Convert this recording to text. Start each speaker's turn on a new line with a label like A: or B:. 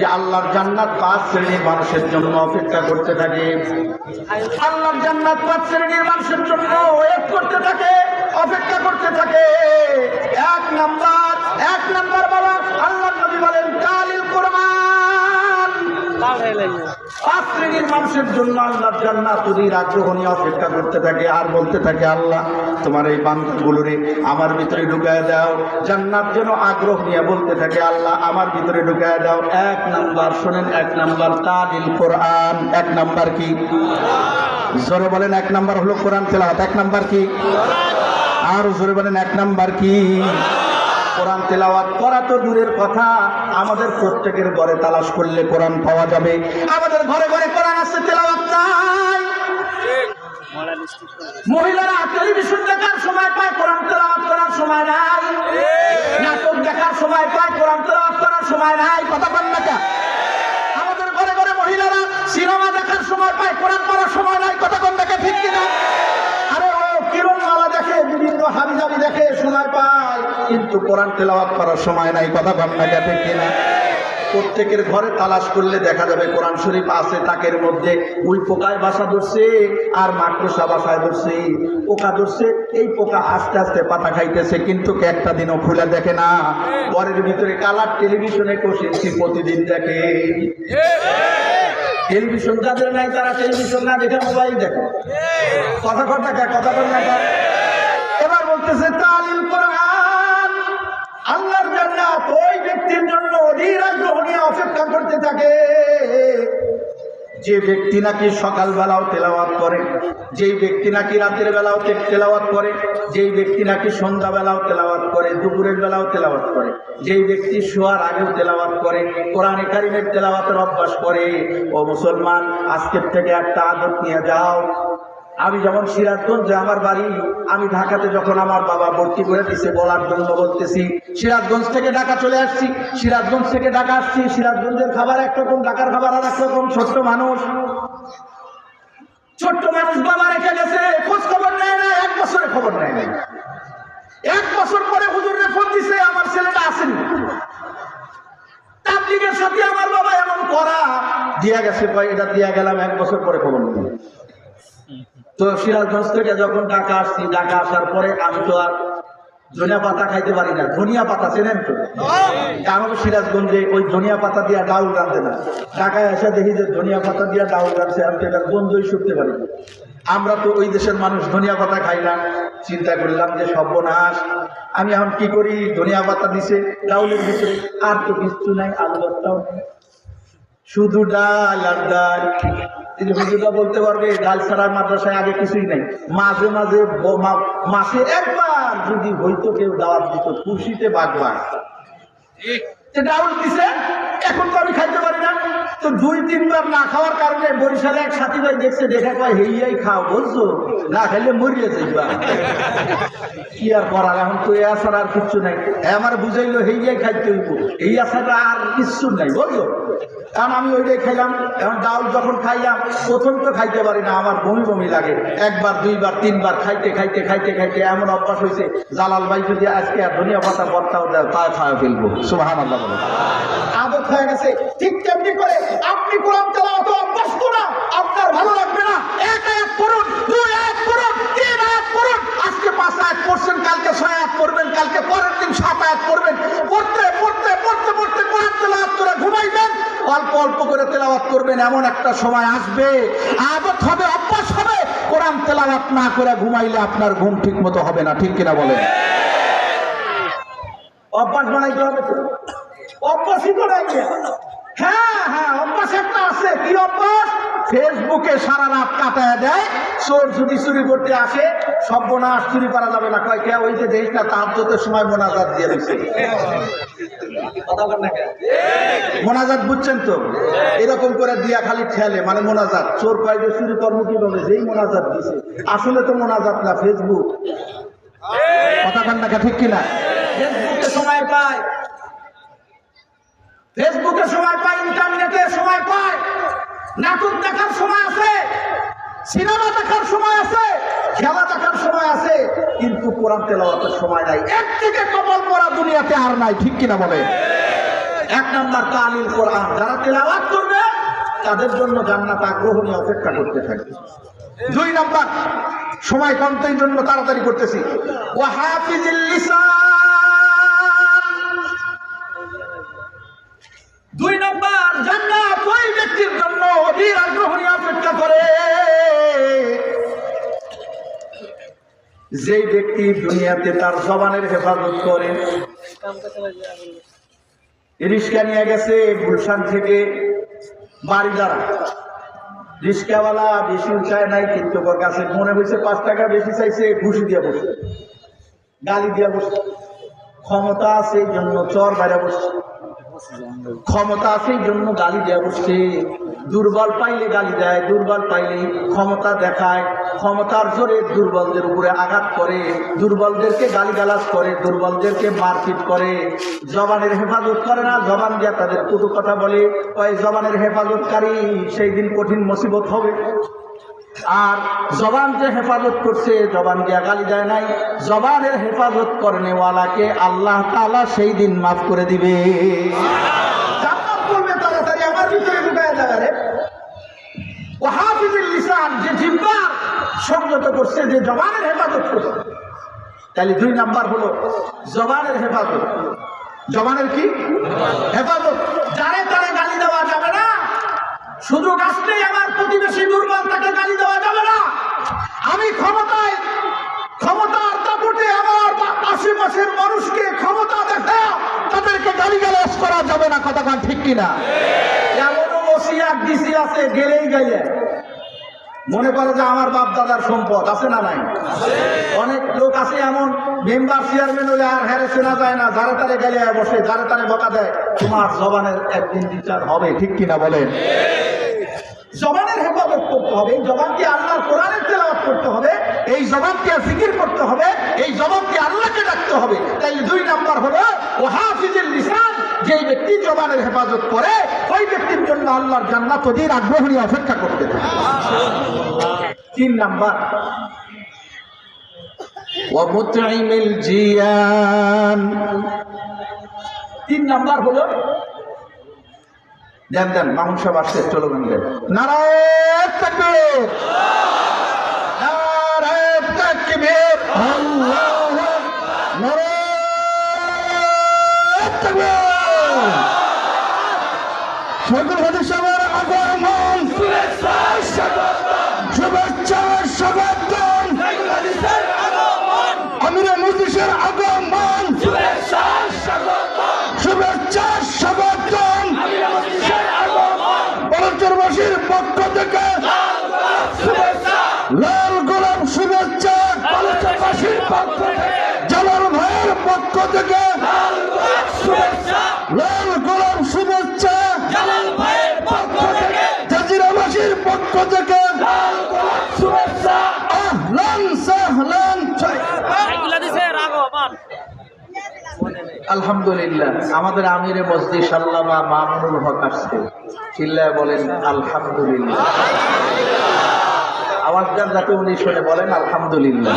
A: যে আল্লাহর জান্নাত পাঁচ শ্রেণির মানুষের জন্য অপেক্ষা করতে থাকে। আল্লাহর জান্নাত পাঁচ শ্রেণির মানুষের জন্য ওয়েট করতে থাকে, অপেক্ষা করতে থাকে। এক নাম্বার এক নাম্বার বাবা আল্লাহ নবী বলেন মানুষের জন্য করতে থাকে আর বলতে থাকে, আল্লাহ, তোমার এই বান্ধবগুলোরে আমার ভিতরে যেন আগ্রহ নিয়ে বলতে থাকে আমার ভিতরে এক নাম্বার, শোনেন, এক নাম্বার কোরআন। এক নাম্বার কি? জোরে বলেন, এক নাম্বার হলো কোরআন তেলাওয়াত। এক নাম্বার কি? আর জোরে বলেন, এক নাম্বার কি? কোরআন তেলাওয়াত করা তো দূরের কথা। আমাদের প্রত্যেকের ঘরে তালাশ করলে কোরআন পাওয়া যাবে। আমাদের ঘরে ঘরে কোরআন আছে, তেলাওয়াত নাই। মহিলারা টেলিভিশন দেখার সময় পায়, কোরআন তেলাওয়াত করার সময় নাই। নাটক দেখার সময় পায়, কোরআন তেলাওয়াত করার সময় নাই। কথা বল না আমাদের ঘরে ঘরে মহিলারা সিনেমা দেখার সময় পায়, কোরআন পড়ার সময় নাই। কথা কোন? দেখে ঠিক কিনা আরে ও কিরণমালা দেখে বিভিন্ন হাবিজাবি দেখে সময় পায় কিন্তু কোরআন তেলাওয়াত করার সময় নাই, কথা ভাবনা ঠিক কিনা? প্রত্যেকের ঘরে তালাশ করলে দেখা যাবে কোরআন শরীফ আছে, তাকের মধ্যে ওই পোকায় বাসা ধরছে, আর মাকড়সা বাসায় ধরছে, পোকা ধরছে, এই পোকা আস্তে আস্তে পাতা খাইতেছে, কিন্তু একটা দিনও খুলে দেখে না। ঘরের ভিতরে কালার টেলিভিশনে কষেছি প্রতিদিন দেখে। টেলিভিশন যাদের নাই তারা টেলিভিশন না দেখে মোবাইল দেখে। কথা কথা কে কথা যে ব্যক্তি নাকি সকালবেলাও তেলাওয়াত করে, যেই ব্যক্তি নাকি রাতের বেলাও তেলাওয়াত করে, যেই ব্যক্তি নাকি সন্ধ্যাবেলাও তেলাওয়াত করে, দুপুরের বেলাও তেলাওয়াত করে, যেই ব্যক্তি শোয়ার আগেও তেলাওয়াত করে, কোরআনে কারিমের তেলাওয়াতের অভ্যাস করে, ও মুসলমান, আজকের থেকে একটা আদত নিয়ে যাও। আমি যেমন সিরাজগঞ্জে, আমার বাড়ি, আমি ঢাকাতে যখন আমার বাবা ভর্তি করে দিছে, বলার জন্য বলতেছি, সিরাজগঞ্জ থেকে ঢাকা চলে আসছি, সিরাজগঞ্জ থেকে ঢাকা আসছি, সিরাজগঞ্জের খাবার একরকম, ঢাকার খাবার আর একরকম ছোট্ট মানুষ। ছোট্ট মানুষ বাবা রেখে গেছে, খোঁজ খবর নেয় না এক বছরে খবর নেয় না এক বছর পরে হুজুরে ফোন দিছে, আমার ছেলেটা আসেনি। তাবলিগের সাথে আমার বাবা এমন করা, দিয়া গেছে এটা দিয়া গেলাম, এক বছর পরে খবর নেই। তো সিরাজগঞ্জ থেকে যখন ঢাকা আসছি, ঢাকা আসার পরে আমি তো আর ধনিয়া পাতা খাইতে পারি না। ধনিয়া পাতা, চেনেন তো? আমাকে সিরাজগঞ্জে ওই ধনিয়া পাতা দিয়া ডাউল রাঁধতে না। ঢাকায় এসে দেখি যে ধনিয়া পাতা দিয়া ডাউল রাঁধছে, আমি তো এটার গন্ধই শুকতে পারি। আমরা তো ওই দেশের মানুষ, ধনিয়া পাতা খাই না। চিন্তা করলাম যে সর্বনাশ। আমি এখন কি করি? ধনিয়া পাতা দিছে, ডাউলের ভিতরে আর তো কিছু নাই আলু ভর্তাও নেই। শুধু ডাল আর ডাল। তিনি হুজুরা বলতে পারবে ডাল ছাড়ার মাদ্রাসায় আগে কিছুই নাই। মাঝে মাঝে মাসে একবার যদি হইতো কেউ দাওয়াত দিত খুশিতে বাগবার ডাউল দিছে এখন তো আমি খাইতে পারি তো দুই তিনবার না খাওয়ার কারণে বরিশালে এক সাথী ভাই দেখছে, দেখা কয় হেইয়াই খাও বলছো না খাইলে মরিয়ে যাইবা। কি আর করার, এখন তো এ আসার আর কিচ্ছু নাই। আমার বুঝাইলো হেইয়াই খাইতে হইব। এই আসাটা আর কিচ্ছু নাই বুঝলো কারণ আমি ওইটাই খাইলাম, এখন ডাউল যখন খাইলাম, প্রথম তো খাইতে পারি না, আমার বমি বমি লাগে। একবার, দুইবার, তিনবার খাইতে খাইতে খাইতে খাইতে এমন অভ্যাস হয়েছে জালাল ভাই যদি আজকে আর ধনিয়া পাতা ভর্তাও দেয় তা খাওয়া ফেলব। সুবাহান আল্লাহ হয়ে গেছে। ঠিক তেমনি করে আপনি কোরআন তেলাওয়াত অভ্যস্ত না। আপনার ভালো লাগবে না। এক আয়াত পড়ুন, দুই আয়াত পড়ুন, তিন আয়াত পড়ুন। আজকে পাঁচ আয়াত পড়ছেন, কালকে ছয় আয়াত পড়বেন, কালকে পরের দিন সাত আয়াত পড়বেন। পড়তে পড়তে পড়তে পড়তে কোরআন তেলাওয়াত করে ঘুমাইবেন। অল্প অল্প করে তেলাওয়াত করবেন, এমন একটা সময় আসবে। আদত হবে, অভ্যাস হবে। কোরআন তেলাওয়াত না করে ঘুমাইলে আপনার ঘুম ঠিক মতো হবে না। ঠিক কিনা বলেন? অভ্যাস বানাইতে হবে অভ্যাসই নাই হ্যাঁ হ্যাঁ অভ্যাস একটা আছে। কি অভ্যাস? ফেসবুকে সারা রাত কাটায় দেয়। চোর যদি চুরি করতে আসে, সর্বনাশ চুরি করা যাবে না। কয়, কে ওই যে দেখ না তাহাজ্জতের সময় মোনাজাত দিয়ে দিচ্ছে? মোনাজাত বুঝছেন তো? এরকম করে দিয়া খালি ঠেলে মানে মোনাজাত। চোর কয় যে, চুরি কর্ম কীভাবে যেই মোনাজাত দিছে। আসলে তো মোনাজাত না, ফেসবুক। কথা বল না কে? ঠিক কিনা? ফেসবুকে সময় পায়। ফেসবুকে সময় পায়, ইন্টারনেটে সময় পায়, নাটক দেখার সময় আছে, সিনেমা দেখার সময় আছে, খেলা দেখার সময় আছে, কিন্তু কোরআন তেলাওয়াতের সময় নাই। একদিকে কপাল পড়া দুনিয়াতে আর নাই, ঠিক কিনা বলে? এক নাম্বার তালিল কোরআন। যারা তেলাওয়াত করবে, তাদের জন্য জান্নাত আগ্রহ নিয়ে অপেক্ষা করতে থাকবে দুই নাম্বার, সময় কমতেই জন্য তাড়াতাড়ি করতেছি। ও হাফিজিল লিসান। ব্যক্তি দুনিয়াতে তার জবানের হেফাজত করে। রিক্সা নিয়ে গেছে গুলশান থেকে বাড়ি দ্বারা রিক্সাওয়ালা বেশি চায় নাই, কিন্তু ওর কাছে মনে হয়েছে পাঁচ টাকা বেশি চাইছে, ঘুষি দিয়ে বসে, গালি দিয়ে বসে। ক্ষমতা আছে এই জন্য চর বাইরে বসছে। ক্ষমতা আছে এই জন্য গালি দেওয়া বসছে। দুর্বল পাইলে গালি দেয়, দুর্বল পাইলে ক্ষমতা দেখায়। ক্ষমতার জোরে দুর্বলদের উপরে আঘাত করে, দুর্বলদেরকে গালিগালাজ করে, দুর্বলদেরকে মারপিট করে। জবানের হেফাজত করে না, জবান দিয়া তাদের কটু কথা বলে, ওই জবানের হেফাজতকারী, সেই দিন কঠিন মুসিবত হবে। আর জবান যে হেফাজত করছে, জবান দিয়া গালি দেয় নাই। জবানের হেফাজত করনেওয়ালাকে আল্লাহ তাআলা সেই দিন মাফ করে দিবে। করছে যে জবানের হেফাজত করছে তাহলে দুই নাম্বার হলো জবানের হেফাজত। জবানের কি? হেফাজত। যারে তারে গালি দেওয়া যাবে না সুযোগ আসলেই আমার প্রতিবেশী দুর্বল তাকে গালি দেওয়া যাবে না। আমি ক্ষমতায়, ক্ষমতার দাপটে আমার আশেপাশের মানুষকে ক্ষমতা দেখা, তাদেরকে গালি গালাজ করা যাবে না কতক্ষণ ঠিক কিনা? এমনও ওসিয়াত ডিসি আছে, গেলেই গেলে মনে করে যে আমার বাপ দাদার সম্পদ, আছে না নাই? অনেক লোক আছে এমন, মেম্বার চেয়ারম্যান হলে আর হ্যারে চেনা যায় না, যারা তারে গেলে বসে, যারা তারে বকা দেয়। তোমার জবানের একদিন বিচার হবে, ঠিক কিনা বলেন? জবানের হেফাজত করতে হবে, এই জবানকে আল্লাহর কোরআনের তেলাওয়াত করতে হবে, এই জবানকে ফিকির করতে হবে, এই জবানকে আল্লাহকে ডাকতে হবে। তাই দুই নাম্বার হলো ও হাফিজুল লিসান যেই ব্যক্তি জবানের হেফাজত করে ওই ব্যক্তির জন্য আল্লাহর জান্নাত অধীর আগ্রহ নিয়ে অপেক্ষা করতে তিন নাম্বার। তিন নাম্বার হলো দেন দেন মাংস বাড়ছে চলবেন গান দেন নারায়ণ থেকে লাল গোলাপ শুভেচ্ছা। জাজিরাবাসীর পক্ষ থেকে। আলহামদুলিল্লাহ, আমাদের আমিরে মসজিদ সাল্লামা মামুনুল হক আসছে। চিল্লায় বলেন, আলহামদুলিল্লাহ। আওয়াজদার যাতে উনি শুনে বলেন, আলহামদুলিল্লাহ।